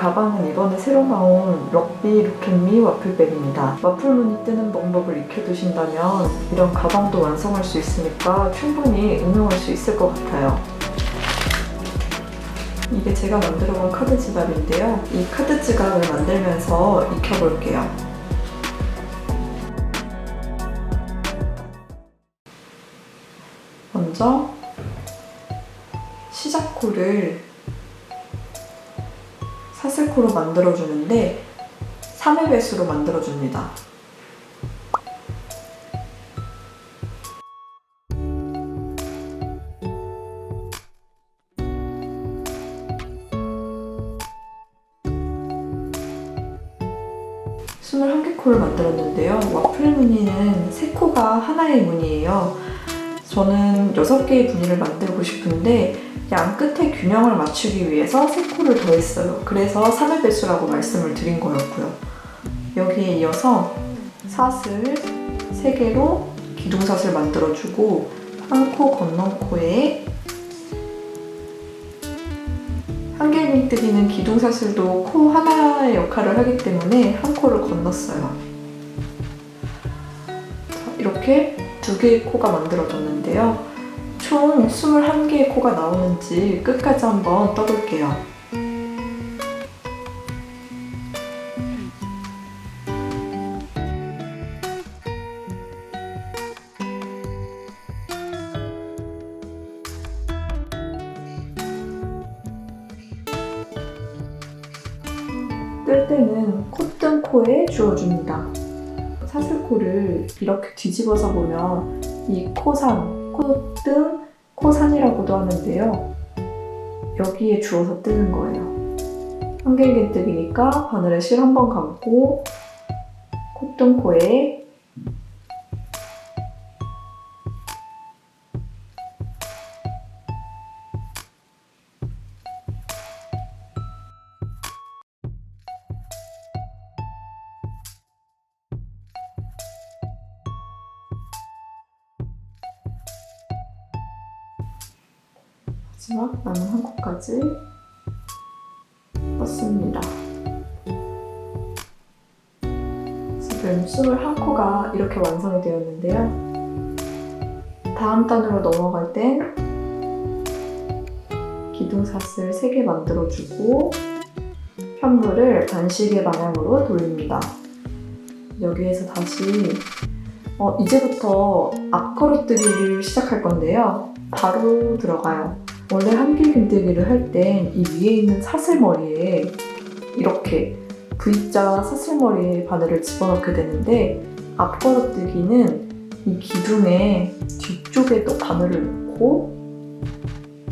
가방은 이번에 새로 나온 럭비 루켓미 와플백입니다. 와플 무늬 뜨는 방법을 익혀두신다면 이런 가방도 완성할 수 있으니까 충분히 응용할 수 있을 것 같아요. 이게 제가 만들어본 카드 지갑인데요. 이 카드 지갑을 만들면서 익혀볼게요. 먼저 시작코를 사슬코로 만들어주는데 3회 배수로 만들어줍니다. 스물한 개 코를 만들었는데요. 와플 무늬는 세 코가 하나의 무늬예요. 저는 여섯 개의 무늬를 만들고 싶은데 양 끝의 균형을 맞추기 위해서 세 코를 더했어요. 그래서 3회 배수라고 말씀을 드린 거였고요. 여기에 이어서 사슬 3개로 기둥사슬 만들어주고 한 코 건넌 코에 한길민뜨기는 기둥사슬도 코 하나의 역할을 하기 때문에 한 코를 건넜어요. 자, 이렇게 두 개의 코가 만들어졌는데요. 총 21개의 코가 나오는지 끝까지 한번 떠볼게요. 뜰 때는 콧등 코에 주어줍니다. 사슬코를 이렇게 뒤집어서 보면 이 코산, 콧등, 코산이라고도 하는데요. 여기에 주어서 뜨는 거예요. 한길긴뜨기니까 바늘에 실 한 번 감고 콧등코에 떴습니다. 지금 21코가 이렇게 완성이 되었는데요. 다음 단으로 넘어갈 땐 기둥사슬 3개 만들어주고 편물을 반시계 방향으로 돌립니다. 여기에서 다시 어, 이제부터 앞걸음뜨기를 시작할 건데요. 바로 들어가요. 원래 한길긴뜨기를 할 땐 이 위에 있는 사슬머리에 이렇게 V자 사슬머리에 바늘을 집어넣게 되는데 앞걸음뜨기는 이 기둥의 뒤쪽에 또 바늘을 놓고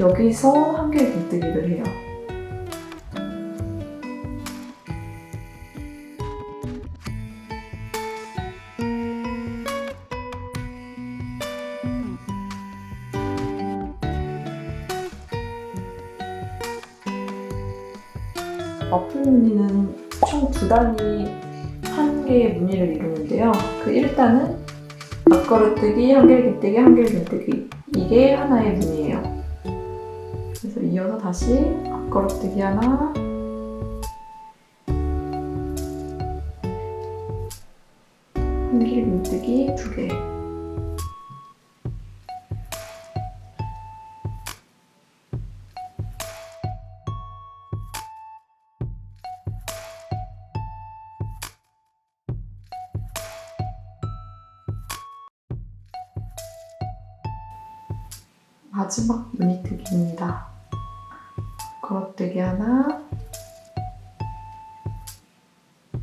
여기서 한길긴뜨기를 해요. 두 단위 한 개의 무늬를 이루는데요. 그 1단은 앞걸음뜨기, 한길긴뜨기, 한길긴뜨기 이게 하나의 무늬예요. 그래서 이어서 다시 앞걸음뜨기 하나 한길긴뜨기 두 개. 마지막 무늬뜨기입니다. 걸어뜨기 하나,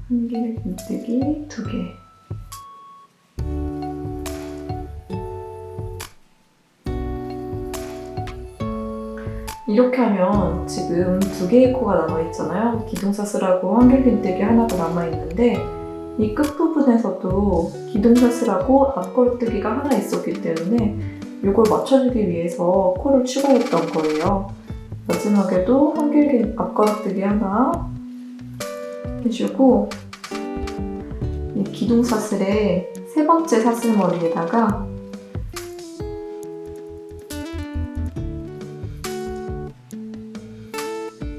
한길 긴뜨기 두 개. 이렇게 하면 지금 두 개의 코가 남아있잖아요. 기둥사슬하고 한길긴뜨기 하나가 남아있는데 이 끝부분에서도 기둥사슬하고 앞걸음뜨기가 하나 있었기 때문에 이걸 맞춰주기 위해서 코를 추가했던 거예요. 마지막에도 한길긴 앞걸음뜨기 하나 해주고 이 기둥 사슬의 세 번째 사슬머리에다가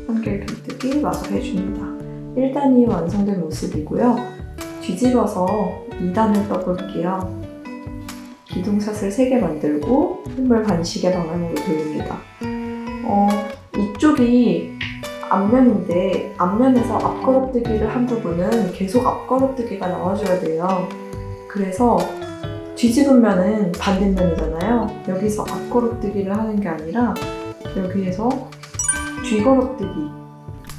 한길긴뜨기 나서 해줍니다. 1단이 완성된 모습이고요. 뒤집어서 2단을 떠볼게요. 기둥샷을 3개 만들고 홈을 반시계 방향으로 돌립니다. 어, 이쪽이 앞면인데 앞면에서 앞걸어뜨기를 한 부분은 계속 앞걸어뜨기가 나와줘야 돼요. 그래서 뒤집은 면은 반대면이잖아요. 여기서 앞걸어뜨기를 하는 게 아니라 여기에서 뒤걸어뜨기.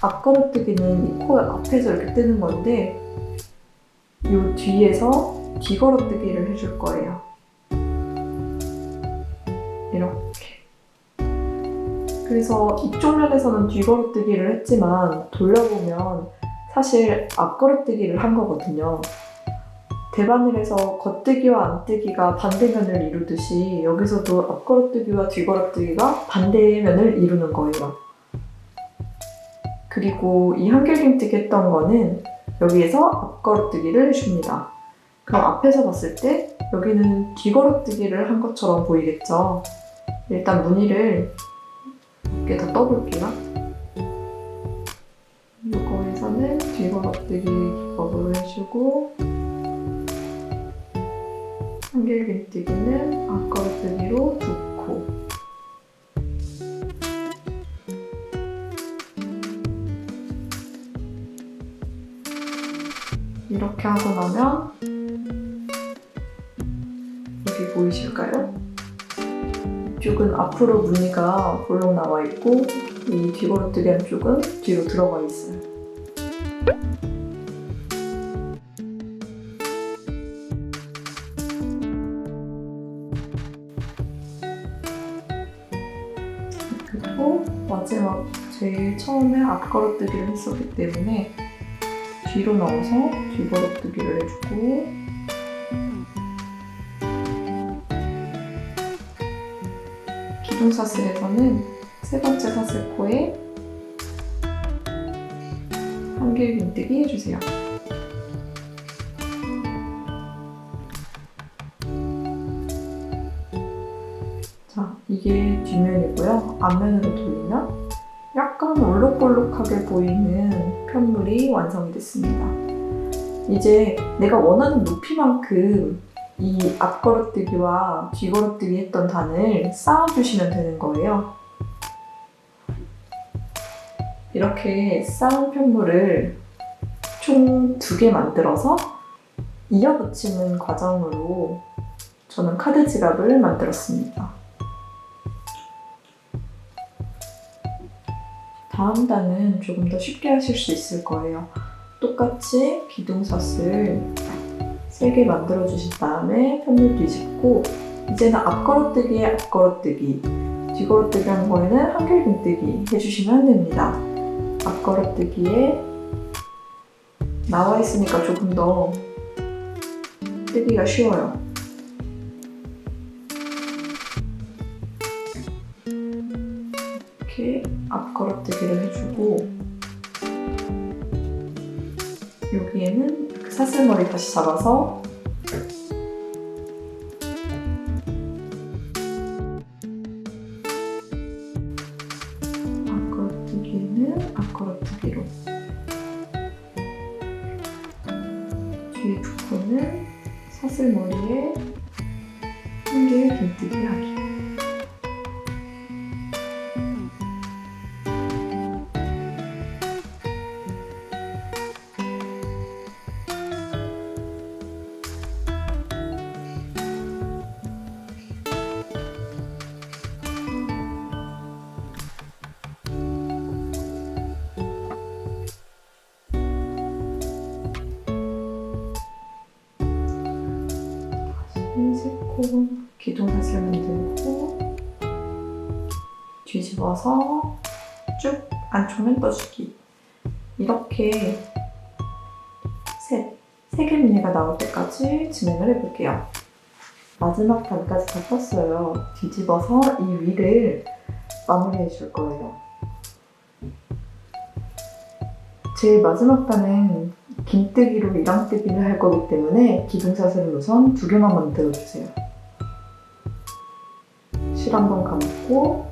앞걸어뜨기는 이 코 앞에서 이렇게 뜨는 건데 이 뒤에서 뒤걸어뜨기를 해줄 거예요. 이렇게. 그래서 이쪽 면에서는 뒤걸어뜨기를 했지만 돌려보면 사실 앞걸어뜨기를 한 거거든요. 대바늘에서 겉뜨기와 안뜨기가 반대면을 이루듯이 여기서도 앞걸어뜨기와 뒤걸어뜨기가 반대면을 이루는 거예요. 그리고 이 한길김뜨기 했던 거는 여기에서 앞걸어뜨기를 해줍니다. 그럼 앞에서 봤을 때 여기는 뒤걸어뜨기를 한 것처럼 보이겠죠? 일단 무늬를 이렇게 더 떠볼게요. 이거에서는 뒤걸어뜨기 기법으로 해주고 한길김뜨기는 앞걸어뜨기로 두 코. 이렇게 하고 나면 여기 보이실까요? 이쪽은 앞으로 무늬가 볼록 나와 있고 이 뒤걸어뜨기 한쪽은 뒤로 들어가 있어요. 그리고 마지막 제일 처음에 앞걸어뜨기를 했었기 때문에 뒤로 넣어서 뒤걸어뜨기를 해주고 사슬에서는 세 번째 사슬 코에 한 길 빈뜨기 해주세요. 자, 이게 뒷면이고요. 앞면으로 돌리면 약간 올록볼록하게 보이는 편물이 완성이 됐습니다. 이제 내가 원하는 높이만큼 이 앞걸어뜨기와 뒤걸어뜨기 했던 단을 쌓아주시면 되는 거예요. 이렇게 쌓은 편물을 총 두 개 만들어서 이어 붙이는 과정으로 저는 카드 지갑을 만들었습니다. 다음 단은 조금 더 쉽게 하실 수 있을 거예요. 똑같이 기둥사슬 3개 만들어 주신 다음에 편물 뒤집고 이제는 앞걸어뜨기에 앞걸어뜨기 뒤걸어뜨기 한 거에는 한길긴뜨기 해주시면 됩니다. 앞걸어뜨기에 나와 있으니까 조금 더 뜨기가 쉬워요. 이렇게 앞걸어뜨기를 해주고 여기에는 그 사슬머리 다시 잡아서 흰색코 기둥사슬 만들고 뒤집어서 쭉 안쪽면 떠주기. 이렇게 셋, 세개 무늬가 나올 때까지 진행을 해볼게요. 마지막 단까지 다 떴어요. 뒤집어서 이 위를 마무리해 줄 거예요. 제일 마지막 단은 긴뜨기로 이랑뜨기를 할 거기 때문에 기둥사슬을 우선 두 개만 만들어 주세요. 실 한번 감고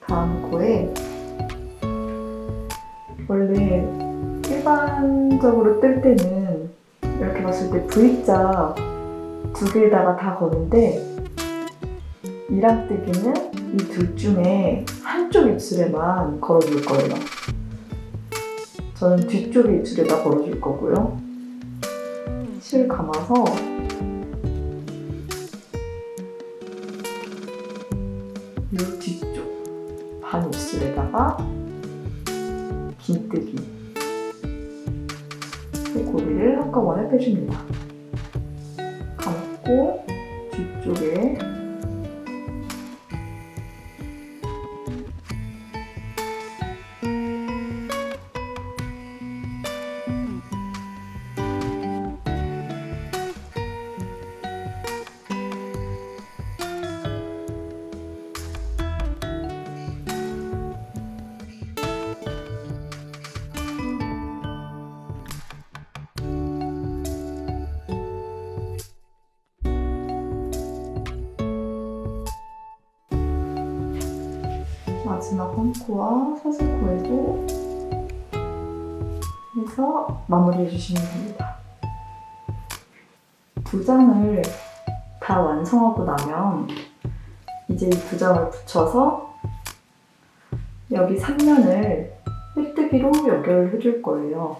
다음 코에 원래 일반적으로 뜰 때는 이렇게 봤을 때 V자 두 개에다가 다 거는데 이랑뜨기는 이 둘 중에 한쪽 입술에만 걸어줄 거예요. 저는 뒤쪽 입술에다 걸어줄 거고요. 실 감아서 입술에다가 긴뜨기 고리를 한꺼번에 빼줍니다. 감고 뒤쪽에 마지막 한 코와 사슬코에도 해서 마무리해 주시면 됩니다. 두 장을 다 완성하고 나면 이제 이 두 장을 붙여서 여기 3면을 삐뜨기로 연결해 줄 거예요.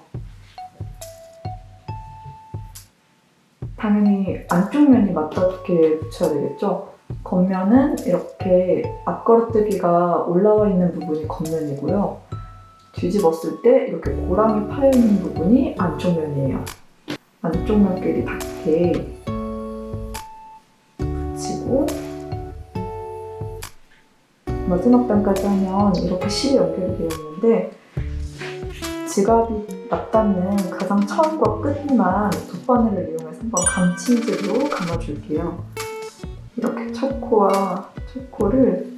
당연히 안쪽 면이 맞닿게 붙여야 되겠죠? 겉면은 이렇게 앞걸어뜨기가 올라와 있는 부분이 겉면이고요. 뒤집었을 때 이렇게 고랑이 파여 있는 부분이 안쪽 면이에요. 안쪽 면끼리 닿게 붙이고 마지막 단까지 하면 이렇게 실이 연결이 되어 있는데 지갑이 맞닿는 가장 처음과 끝만 돗바늘을 이용해서 한번 감침질로 감아줄게요. 이렇게 첫 코와 첫 코를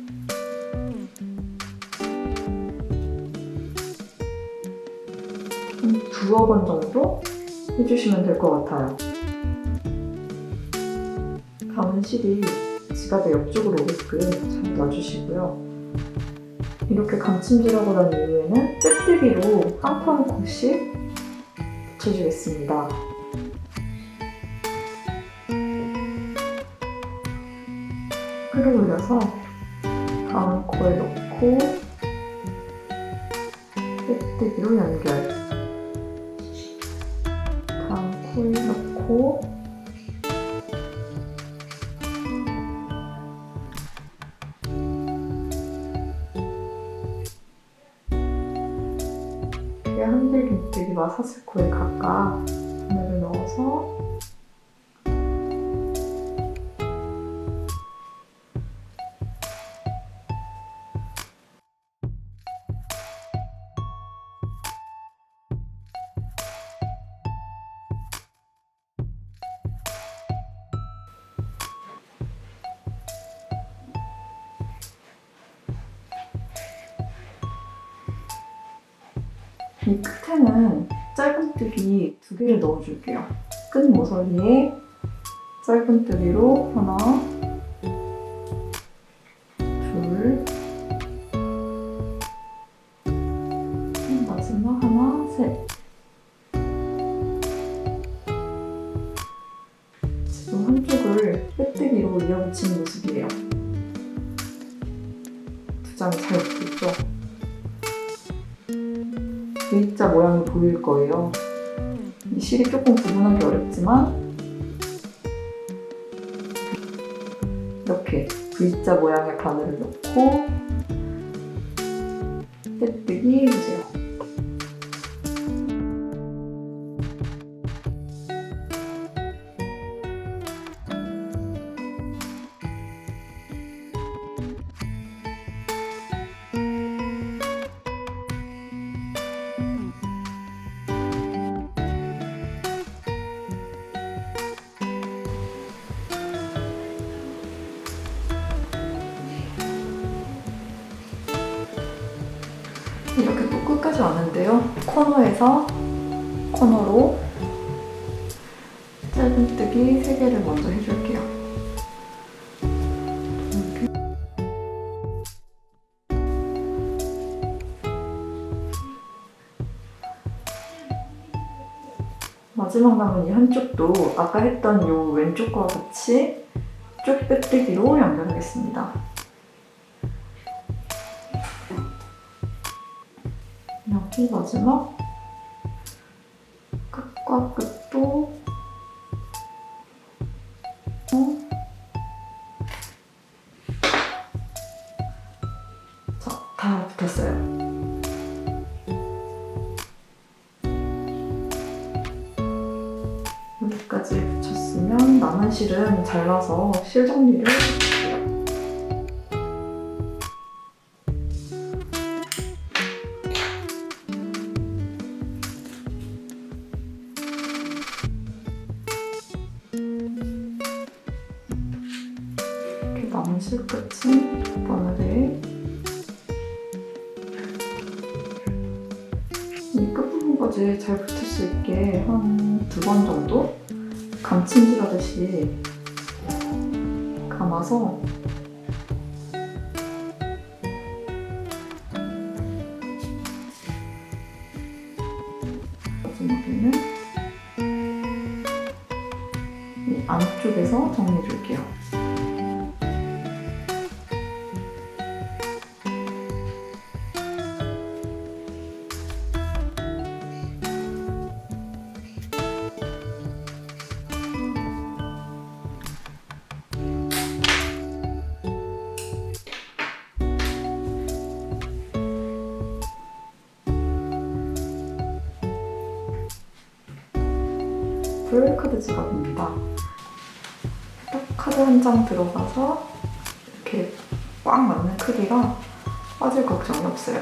한 두어 번 정도 해주시면 될 것 같아요. 감은 실이 지갑의 옆쪽으로 오게끔 잘 놔주시고요. 이렇게 감침질하고 난 이후에는 빼뜨기로 한코한 코씩 붙여주겠습니다. 끌어올려서 다음 코에 넣고 빼뜨기로 연결. 다음 코에 넣고 한길 긴뜨기와 사슬코에 각각 바늘을 넣어서 이 끝에는 짧은뜨기 두 개를 넣어줄게요. 끝 모서리에 짧은뜨기로 하나, 둘, 마지막 하나, 셋. 지금 한쪽을 빼뜨기로 이어붙이는 모습이에요. 두 장이 잘 붙겠죠? V자 모양이 보일 거예요. 이 실이 조금 구분하기 어렵지만 이렇게 V자 모양의 바늘을 넣고 빼뜨기 해주세요. 하지 않은데요. 코너에서 코너로 짧은뜨기 3개를 먼저 해줄게요. 마지막 남은 이 한쪽도 아까 했던 이 왼쪽과 같이 쭉 빼뜨기로 연결하겠습니다. 여기 마지막 끝과 끝도 어? 자, 다 붙었어요. 여기까지 붙였으면 남은 실은 잘라서 실 정리를 이 끝부분까지 잘 붙을 수 있게 한 두 번 정도 감침질 하듯이 감아서 지갑입니다. 딱 카드 한 장 들어가서 이렇게 꽉 맞는 크기가 빠질 걱정이 없어요.